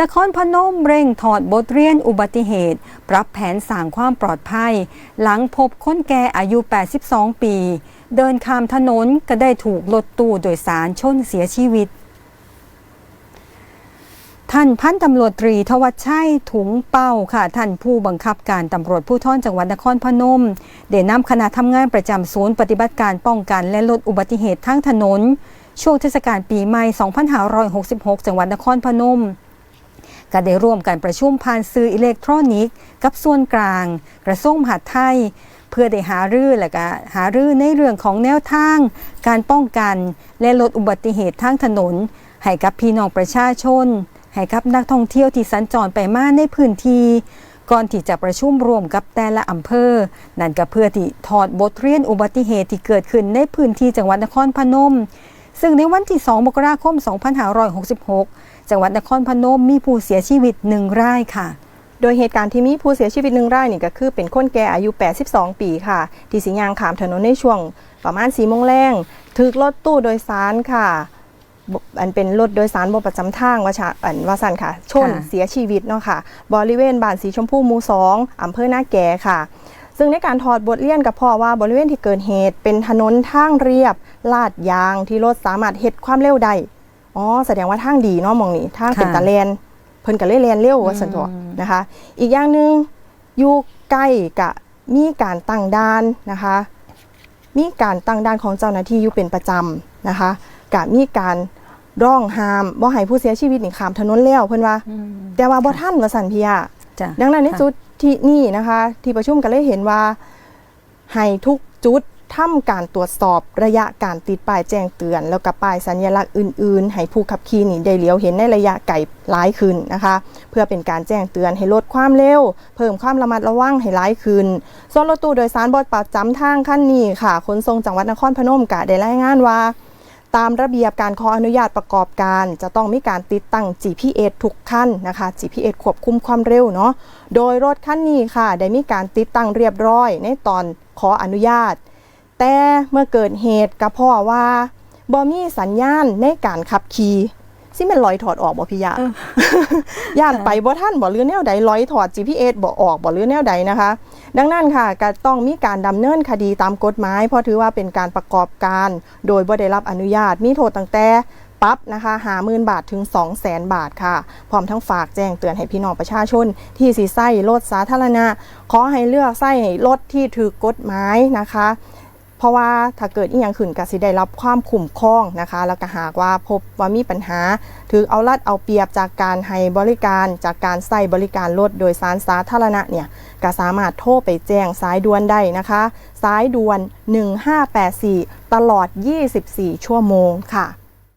นครพนมเร่งถอดบทเรียนอุบัติเหตุ ปรับแผนสร้างความปลอดภัย หลังพบคนแก่อายุ 82 ปี เดินข้ามถนนก็ได้ถูกรถตู้โดยสารชนเสียชีวิต ท่านพันตำรวจตรีทวัชชัยถุงเป้าค่ะ ท่านผู้บังคับการตำรวจผู้ท่อนจังหวัดนครพนมได้นำคณะทำงานประจำศูนย์ปฏิบัติการป้องกันและลดอุบัติเหตุทางถนน ช่วงเทศกาลปีใหม่ 2566 จังหวัดนครพนม ก็ได้ร่วมกันประชุมผ่านสื่ออิเล็กทรอนิกส์ กับส่วนกลาง กระทรวงมหาดไทย เพื่อได้หารือและก็หารือในเรื่องของแนวทาง การป้องกัน และลดอุบัติเหตุทางถนน ให้กับพี่น้องประชาชน ให้กับนักท่องเที่ยวที่สัญจรไปมาในพื้นที่ก่อนที่จะประชุมรวมกับแต่ละอำเภอ นั่นก็เพื่อที่ถอดบทเรียนอุบัติเหตุที่เกิดขึ้นในพื้นที่จังหวัดนครพนม ซึ่งในวันที่ 2 มกราคม 2566 จังหวัดนครพนมมีผู้เสียชีวิตหนึ่งรายค่ะ โดยเหตุการณ์ที่มีผู้เสียชีวิตหนึ่งรายนี่ก็คือเป็นคนแก่อายุ 82 ปีค่ะ ที่สิยางขามถนนในช่วงประมาณ4โมงแรงถึกรถตู้โดยสารค่ะบอันเป็นรถโดยสารบประจำทางว่าชาอันว่าสันค่ะ ชนค่ะเสียชีวิตเนาะค่ะ บริเวณบ้านสีชมพูหมู่สองอำเภอหน้าแก่ค่ะ ซึ่งในการถอดบทเรียนกับพ่อว่าบริเวณที่เกิดเหตุ เป็นถนนทางเรียบ ลาดยางที่รถสามารถเฮ็ดความเร็วได้ อ๋อแสดงว่าทางดีเนาะมองนี่ทางเป็นค่ะตะแลนเพิ่นก็เลยแลนเร็วว่าสันตัวอืมนะคะ อีกอย่างหนึ่งอยู่ใกล้กับมีการตั้งด่านนะคะ มีการตั้งด่านของเจ้าหน้าที่อยู่เป็นประจำนะคะกับมีการร้องห้ามบ่ให้ผู้เสียชีวิตนี่ข้ามถนนแล้วเพิ่นว่า แต่ว่าบ่ทันว่าสันพี่อะจ้ะดังนั้นในค่ะจุดที่นี่นะคะ ที่ประชุมกันเลยเห็นว่าให้ทุกจุด ทำการตรวจสอบระยะการติดป้ายแจ้งเตือน แล้วก็ป้ายสัญลักษณ์อื่น ๆ ให้ผู้ขับขี่นี่ได้เลี้ยวเห็นในระยะไกลหลายขึ้นนะคะ เพื่อเป็นการแจ้งเตือนให้ลดความเร็ว เพิ่มความระมัดระวังให้หลายขึ้นส่วนรถตู้โดยสารบดประจำทางขั้นนี้ค่ะขนส่งจังหวัดนครพนมกะได้รายงานว่าตามระเบียบการขออนุญาตประกอบการ จะต้องมีการติดตั้ง GPS ทุกคันนะคะ GPS ควบคุมความเร็วเนาะ โดยรถคันนี้ค่ะ ได้มีการติดตั้งเรียบร้อยในตอนขออนุญาต แต่เมื่อเกิดเหตุกับพ่อว่าบ่มีสัญญาณในการขับขี่ซิเป็นลอยถอดออกบ่พี่ยาเออย่านไปบ่ท่านบ่หรือแนวใดลอยถอด GPS บ่ออกบ่หรือแนวใดนะคะ ดังนั้นค่ะก็ต้องมีการดำเนินคดีตามกฎหมาย เพราะถือว่าเป็นการประกอบการ โดยบ่ได้รับอนุญาตมีโทษตั้งแต่ปรับนะคะหาหมื่นบาทถึง 2 0 0แสนบาทค่ะ พร้อมทั้งฝากแจ้งเตือนให้พี่น้องประชาชน ที่สีไส้รถสาธารณะ ขอให้เลือกไส้รถที่ถือกฎหมายนะคะ เพราะว่าถ้าเกิดอีหยังขึ้นก็สิได้รับความคุ้มครองนะคะ แล้วก็หากว่าพบว่ามีปัญหา ถือเอารัดเอาเปรียบจากการให้บริการ จากการใส่บริการรถโดยสารสาธารณะเนี่ยก็สามารถโทรไปแจ้งสายด่วนได้นะคะ สายด่วน 1584 ตลอด 24 ชั่วโมงค่ะ